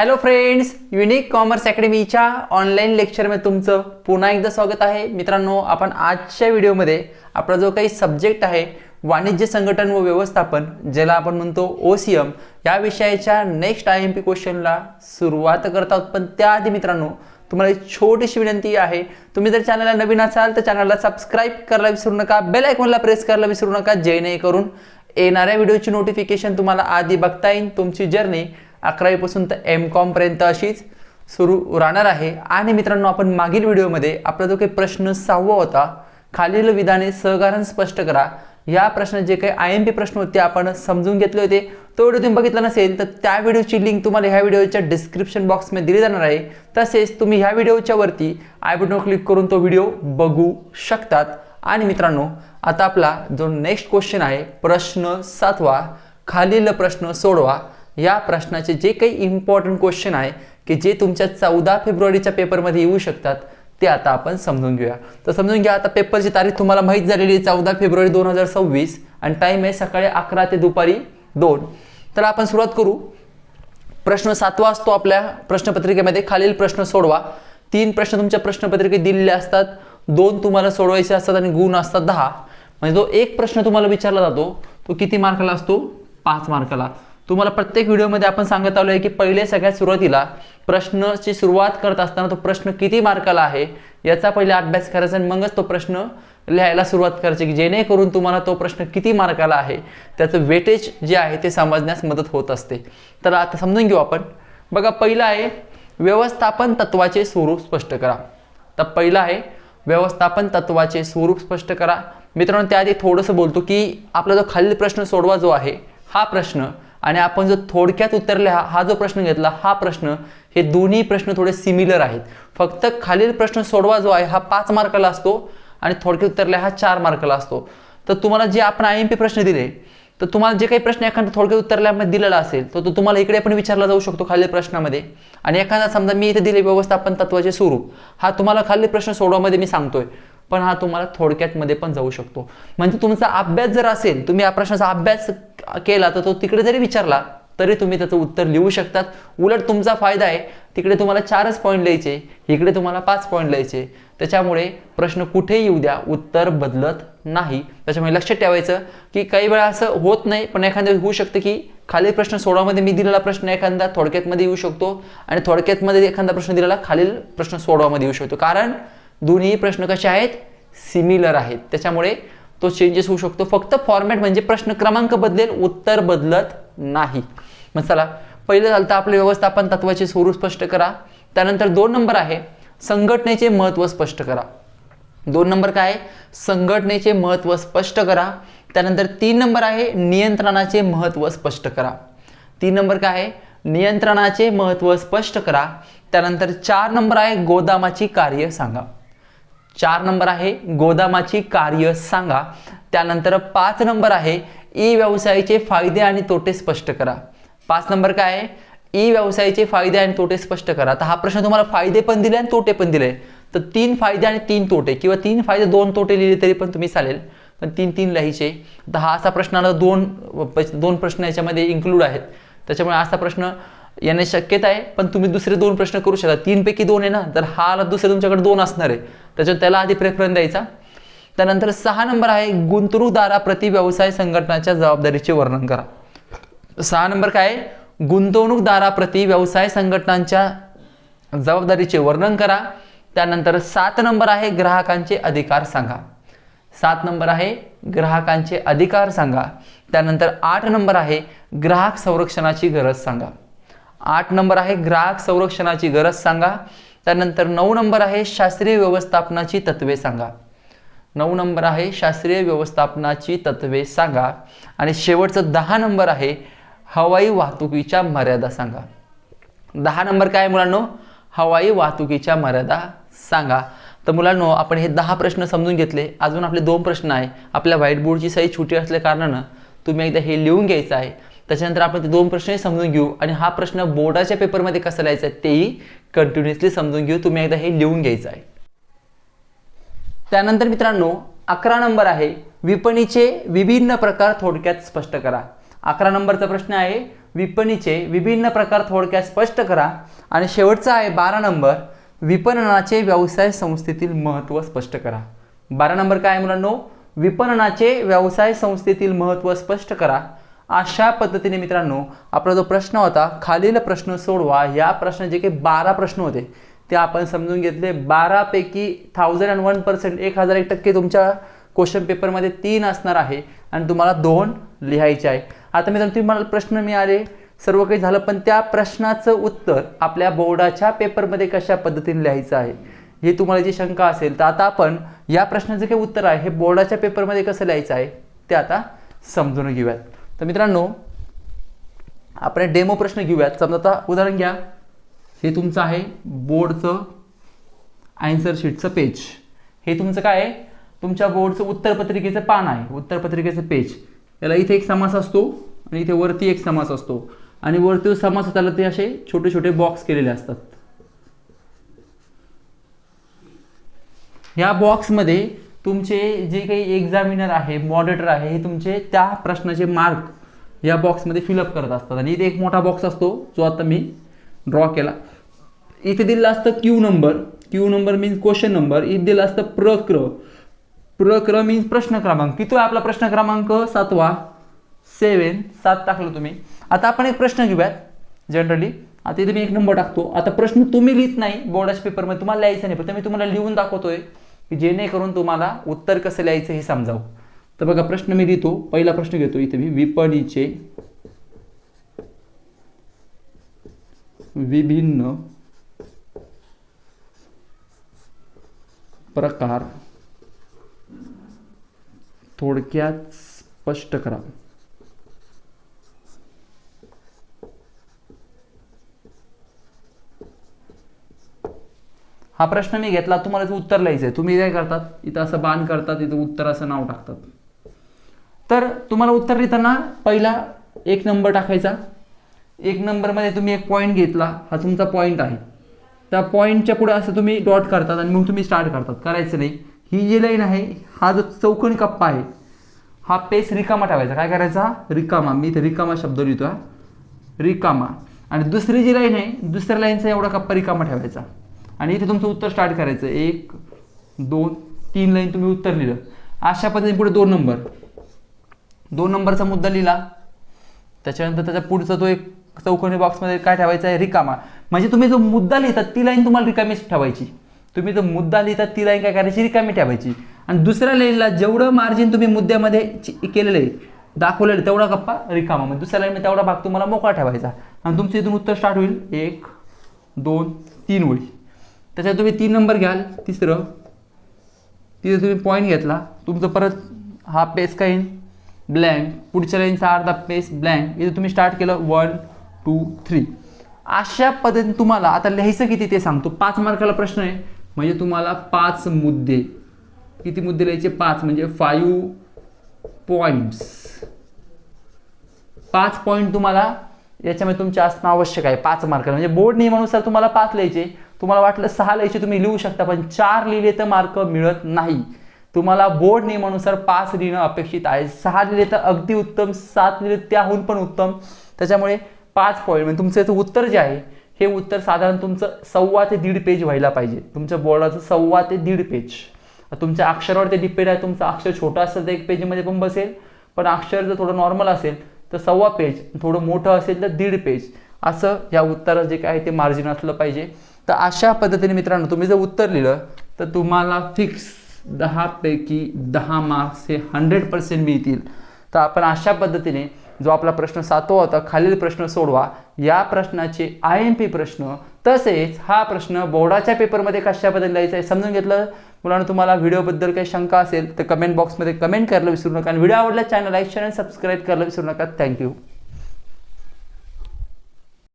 Hello friends unique commerce अकॅडमीच्या online लेक्चरमध्ये तुमचं पुन्हा एकदा स्वागत आहे. मित्रांनो आपण आजच्या व्हिडिओमध्ये आपला जो काही सब्जेक्ट आहे वाणिज्य संघटन व व्यवस्थापन ज्याला आपण म्हणतो ओ सी एम या विषयाच्या नेक्स्ट आय एम पी क्वेश्चनला सुरुवात करत आहोत. पण त्याआधी मित्रांनो तुम्हाला एक छोटीशी विनंती आहे. तुम्ही जर चॅनलला नवीन असाल तर चॅनलला सबस्क्राईब करायला विसरू नका. बेल आयकॉनला प्रेस करायला विसरू नका. जेणेकरून येणाऱ्या व्हिडिओची नोटिफिकेशन तुम्हाला आधी बघता येईल. तुमची जर्नी अकरावीपासून तर एम कॉमपर्यंत अशीच सुरू राहणार आहे. आणि मित्रांनो आपण मागील व्हिडिओमध्ये आपला जो काही प्रश्न सहावा होता खालील विधाने सहकारण स्पष्ट करा. या प्रश्नात जे काही आय एम पी प्रश्न होते आपण समजून घेतले होते. तो व्हिडिओ तुम्ही बघितला नसेल तर त्या व्हिडिओची लिंक तुम्हाला ह्या व्हिडिओच्या डिस्क्रिप्शन बॉक्समध्ये दिली जाणार आहे. तसेच तुम्ही ह्या व्हिडिओच्या वरती आय बटन क्लिक करून तो व्हिडिओ बघू शकतात. आणि मित्रांनो आता आपला जो नेक्स्ट क्वेश्चन आहे प्रश्न सातवा. खालील प्रश्न सोडवा. या प्रश्नाचे जे काही इम्पॉर्टंट क्वेश्चन आहे की जे तुमच्या चौदा फेब्रुवारीच्या पेपरमध्ये येऊ शकतात ते आता आपण समजून घेऊया. तर समजून घ्या आता पेपरची तारीख तुम्हाला माहीत झालेली आहे चौदा फेब्रुवारी दोन हजार सव्वीस आणि टाईम आहे सकाळी अकरा ते दुपारी दोन. तर आपण सुरुवात करू. प्रश्न सातवा असतो आपल्या प्रश्नपत्रिकेमध्ये. खालील प्रश्न सोडवा. तीन प्रश्न तुमच्या प्रश्नपत्रिकेत दिलेले असतात. दोन तुम्हाला सोडवायचे असतात आणि गुण असतात दहा. म्हणजे जो एक प्रश्न तुम्हाला विचारला जातो तो किती मार्काला असतो? पाच मार्काला. तुम्हाला प्रत्येक व्हिडिओमध्ये आपण सांगत आलो आहे की पहिले सगळ्यात सुरुवातीला प्रश्नाची सुरुवात करत असताना तो प्रश्न किती मार्काला आहे याचा पहिले अभ्यास करायचा आणि मगच तो प्रश्न लिहायला सुरुवात करायची की जेणेकरून तुम्हाला तो प्रश्न किती मार्काला आहे त्याचं वेटेज जे आहे ते समजण्यास मदत होत असते. तर आता समजून घेऊ आपण. बघा पहिलं आहे व्यवस्थापन तत्वाचे स्वरूप स्पष्ट करा. तर पहिलं आहे व्यवस्थापन तत्वाचे स्वरूप स्पष्ट करा. मित्रांनो त्याआधी थोडंसं बोलतो की आपला जो खालील प्रश्न सोडवा जो आहे हा प्रश्न आणि आपण जो थोडक्यात उत्तरले हा हा जो प्रश्न घेतला हा प्रश्न हे दोन्ही प्रश्न थोडे सिमिलर आहेत. फक्त खालील प्रश्न सोडवा जो आहे हा पाच मार्काला असतो आणि थोडक्यात उत्तरले हा चार मार्काला असतो. तर तुम्हाला जे आपण आय एम पी प्रश्न दिले तर तुम्हाला जे काही प्रश्न एखादा थोडक्यात उत्तरल्यामध्ये दिलेला असेल तर तो तुम्हाला इकडे पण विचारला जाऊ शकतो खालील प्रश्नामध्ये. आणि एखादा समजा मी इथे दिले व्यवस्थापन तत्वाचे स्वरूप हा तुम्हाला खालील प्रश्न सोडवामध्ये मी सांगतोय पण हा तुम्हाला थोडक्यातमध्ये पण जाऊ शकतो. म्हणजे तुमचा अभ्यास जर असेल तुम्ही या प्रश्नाचा अभ्यास केला तर तो तिकडे जरी विचारला तरी तुम्ही त्याचं उत्तर लिहू शकतात. उलट तुमचा फायदा आहे तिकडे तुम्हाला चारच पॉईंट लिहायचे इकडे तुम्हाला पाच पॉईंट लिहायचे. त्याच्यामुळे प्रश्न कुठे येऊ द्या उत्तर बदलत नाही. त्याच्यामुळे लक्षात ठेवायचं की काही वेळा असं होत नाही पण एखाद्या होऊ शकतं की खालील प्रश्न सोडवामध्ये मी दिलेला प्रश्न एखादा थोडक्यातमध्ये येऊ शकतो आणि थोडक्यातमध्ये एखादा प्रश्न दिलेला खालील प्रश्न सोडवामध्ये येऊ शकतो. कारण दोन्ही प्रश्न कसे आहेत? सिमिलर आहेत. त्याच्यामुळे तो चेंजेस होऊ शकतो. फक्त फॉर्मॅट म्हणजे प्रश्न क्रमांक बदलेल उत्तर बदलत नाही. मग चला पहिलं झालं तर आपले व्यवस्थापन तत्वाचे स्वरूप स्पष्ट करा. त्यानंतर दोन नंबर आहे संघटनेचे महत्त्व स्पष्ट करा. दोन नंबर काय आहे? संघटनेचे महत्त्व स्पष्ट करा. त्यानंतर तीन नंबर आहे नियंत्रणाचे महत्त्व स्पष्ट करा. तीन नंबर काय आहे? नियंत्रणाचे महत्त्व स्पष्ट करा. त्यानंतर चार नंबर आहे गोदामाची कार्य सांगा. चार नंबर आहे. गोदामाची कार्य सांगा. त्यानंतर पाच नंबर आहे. ई व्यवसायाचे फायदे आणि तोटे स्पष्ट करा. पाच नंबर काय आहे? ई व्यवसायाचे फायदे आणि तोटे स्पष्ट करा. तर हा प्रश्न तुम्हाला फायदे पण दिले आणि तोटे पण दिले. तर तीन फायदे आणि तीन तोटे किंवा तीन फायदे दोन तोटे लिहिले तरी पण तुम्ही चालेल. पण तीन तीन लिहायचे. तर हा असा प्रश्नाला दोन दोन प्रश्न याच्यामध्ये इन्क्लूड आहेत. त्याच्यामुळे असा प्रश्न येणे शक्यता आहे पण तुम्ही दुसरे दोन प्रश्न करू शकता. तीनपैकी दोन आहे ना तर हा दुसरे तुमच्याकडे दोन असणार आहे. त्याच्यात त्याला आधी प्रेफरन्स द्यायचा. त्यानंतर सहा नंबर आहे गुंतवणूकदाराप्रती व्यवसाय संघटनाच्या जबाबदारीचे वर्णन करा. सहा नंबर काय आहे? गुंतवणूकदाराप्रती व्यवसाय संघटनांच्या जबाबदारीचे वर्णन करा. त्यानंतर सात नंबर आहे ग्राहकांचे अधिकार सांगा. सात नंबर आहे ग्राहकांचे अधिकार सांगा. त्यानंतर आठ नंबर आहे ग्राहक संरक्षणाची गरज सांगा. आठ नंबर आहे ग्राहक संरक्षणाची गरज सांगा. त्यानंतर नऊ नंबर आहे शास्त्रीय व्यवस्थापनाची तत्वे सांगा. नऊ नंबर आहे शास्त्रीय व्यवस्थापनाची तत्वे सांगा. आणि शेवटचं दहा नंबर आहे हवाई वाहतुकीच्या मर्यादा सांगा. दहा नंबर काय मुलांनो? हवाई वाहतुकीच्या मर्यादा सांगा. तर मुलांनो आपण हे दहा प्रश्न समजून घेतले. अजून आपले दोन प्रश्न आहे. आपल्या व्हाईट बोर्डची सही छोटी असल्या कारणानं तुम्ही एकदा हे लिहून घ्यायचं आहे. त्याच्यानंतर आपण ते दोन प्रश्नही समजून घेऊ. आणि हा प्रश्न बोर्डाच्या पेपरमध्ये कसा लिहायचा आहे तेही कंटिन्युअसली समजून घेऊ. तुम्ही एकदा हे लिहून घ्यायचं आहे. त्यानंतर मित्रांनो अकरा नंबर आहे. विपणीचे विभिन्न प्रकार थोडक्यात स्पष्ट करा. अकरा नंबरचा प्रश्न आहे. विपणीचे विभिन्न प्रकार थोडक्यात स्पष्ट करा. आणि शेवटचा आहे बारा नंबर. विपणनाचे व्यवसाय संस्थेतील महत्त्व स्पष्ट करा. बारा नंबर काय आहे मुलांनो? विपणनाचे व्यवसाय संस्थेतील महत्त्व स्पष्ट करा. अशा पद्धतीने मित्रांनो आपला जो प्रश्न होता खालील प्रश्न सोडवा. या प्रश्नाचे काही बारा प्रश्न होते ते आपण समजून घेतले. बारापैकी थाउजंड अँड वन पर्सेंट एक हजार एक टक्के तुमच्या क्वेश्चन पेपरमध्ये तीन असणार आहे आणि तुम्हाला दोन लिहायचे आहे. आता मित्रांनो तुम्हाला प्रश्न मिळाले. सर्व काही झालं पण त्या प्रश्नाचं उत्तर आपल्या बोर्डाच्या पेपरमध्ये कशा पद्धतीने लिहायचं आहे हे तुम्हाला जी शंका असेल तर आता आपण या प्रश्नाचं काही उत्तर आहे हे बोर्डाच्या पेपरमध्ये कसं लिहायचं आहे ते आता समजून घेऊयात. तर मित्रांनो आपण डेमो प्रश्न घेऊयात. समजा आता उदाहरण घ्या. हे तुमचं आहे बोर्डचं आन्सर शीटचं पेज हे तुमचं काय आहे? तुमच्या बोर्डचं उत्तरपत्रिकेचं पान आहे. उत्तरपत्रिकेचं पेज याला इथे एक समास असतो आणि इथे वरती एक समास असतो. आणि वरती समास त्याला ते असे छोटे छोटे बॉक्स केलेले असतात. या बॉक्समध्ये तुमचे जे काही एक्झामिनर आहे मॉडेटर आहे हे तुमचे त्या प्रश्नाचे मार्क या बॉक्समध्ये फिलअप करत असतात. आणि इथे एक मोठा बॉक्स असतो जो आता मी ड्रॉ केला. इथे दिलेलं असतं Q number Q number means question number इथे दिलं असतं प्रक्र प्रक्र मीन्स प्रश्न क्रमांक. किती आहे आपला प्रश्न क्रमांक? सातवा. सेवन सात टाकलं तुम्ही. आता आपण एक प्रश्न घेऊयात. जनरली आता इथे मी एक नंबर टाकतो. आता प्रश्न तुम्ही लिहित नाही. बोर्डाच्या पेपरमध्ये तुम्हाला लिहायचं नाही. फक्त मी तुम्हाला लिहून दाखवतोय. की जेणेकरून तुम्हाला उत्तर कसं लिहायचं हे समजावं. तर बघा प्रश्न मी लिहितो पहिला प्रश्न घेतो इथे मी. विपणीचे विभिन्न प्रकार थोडक्यात स्पष्ट करा. हा प्रश्न मी घेतला तुम्हाला इथं उत्तर लिहायचं आहे तुम्ही काय करतात? इथं असं बाण करतात इथं उत्तर असं नाव टाकतात. तर तुम्हाला उत्तर लिहिताना पहिला एक नंबर टाकायचा. एक नंबरमध्ये तुम्ही एक पॉईंट घेतला हा तुमचा पॉईंट आहे. त्या पॉईंटच्या पुढे असं तुम्ही डॉट करतात आणि मग तुम्ही स्टार्ट करतात. करायचं नाही. ही जी लाईन आहे हा जो चौकणी कप्पा आहे हा पेस रिकामा ठेवायचा. काय करायचा? रिकामा. मी इथे रिकामा शब्द लिहितो हा रिकामा. आणि दुसरी जी लाईन आहे दुसऱ्या लाईनचा एवढा कप्पा रिकामा ठेवायचा. आणि इथे तुमचं उत्तर स्टार्ट करायचं. एक दोन तीन लाईन तुम्ही उत्तर लिहिलं. अशा पद्धतीने पुढे दोन नंबर दोन नंबरचा मुद्दा लिहिला. त्याच्यानंतर त्याच्या पुढचा तो एक चौकोनी बॉक्समध्ये काय ठेवायचा आहे? रिकामा. म्हणजे तुम्ही जो मुद्दा लिहितात ती लाईन तुम्हाला रिकामीच ठेवायची. तुम्ही जो मुद्दा लिहितात ती लाईन काय करायची? रिकामी ठेवायची. आणि दुसऱ्या लाईनला जेवढं मार्जिन तुम्ही मुद्द्यामध्ये केलेलं आहे दाखवलेलं तेवढा गप्पा रिकामा. म्हणजे दुसऱ्या लाईनमध्ये तेवढा भाग तुम्हाला मोकळा ठेवायचा. आणि तुमचं इथून उत्तर स्टार्ट होईल. एक दोन तीन ओळी त्याच्यात तुम्ही तीन नंबर घ्याल तिसरं. तिथे तुम्ही पॉईंट घेतला. तुमचं परत हा पेस काही ब्लँक पुढच्या लाईनचा अर्धा पेस ब्लँक इथे तुम्ही स्टार्ट केलं वन टू थ्री अशा पद्धतीने तुम्हाला आता लिहायचं किती ते सांगतो. पाच मार्काला प्रश्न आहे. म्हणजे तुम्हाला पाच मुद्दे. किती मुद्दे लिहायचे? पाच. म्हणजे फाईव्ह पॉईंट्स पाच पॉईंट तुम्हाला याच्यामध्ये तुमचे असणं आवश्यक आहे पाच मार्क म्हणजे बोर्ड नियमानुसार तुम्हाला पाच लिहायचे तुम्हाला वाटलं सहा लिहायचे तुम्ही लिहू शकता पण चार लिहिले तर मार्क मिळत नाही. तुम्हाला बोर्ड नियमानुसार पाच लिहिणं अपेक्षित आहे. सहा लिहिले तर अगदी उत्तम सात लिहिले त्याहून पण उत्तम. त्याच्यामुळे पाच पॉईंट म्हणजे तुमचं याचं उत्तर जे आहे हे उत्तर साधारण तुमचं सव्वा ते दीड पेज व्हायला पाहिजे. तुमच्या बोर्डाचं सव्वा ते दीड पेज तुमच्या अक्षरावर ते डिपेंड आहे तुमचं अक्षर छोटं असेल तर एक पेजमध्ये पण बसेल पण अक्षर जर थोडं नॉर्मल असेल तर सव्वा पेज थोडं मोठं असेल तर दीड पेज. असं या उत्तरात जे काय आहे ते मार्जिन असलं पाहिजे. तर अशा पद्धतीने मित्रांनो तुम्ही जर उत्तर लिहिलं तर तुम्हाला फिक्स दहापैकी दहा मार्क्स हे हंड्रेड पर्सेंट मिळतील. तर आपण अशा पद्धतीने जो आपला प्रश्न सातवा होता खालील प्रश्न सोडवा. या प्रश्नाचे आय एम पी प्रश्न तसेच हा प्रश्न बोर्डाच्या पेपरमध्ये कशा पद्धतीने आहे समजून घेतलं? मुलांना तुम्हाला व्हिडिओबद्दल काही शंका असेल तर कमेंट बॉक्समध्ये कमेंट करायला विसरू नका. आणि व्हिडिओ आवडला चॅनल लाईक शेअर आणि सबस्क्राईब करायला विसरू नका. थँक्यू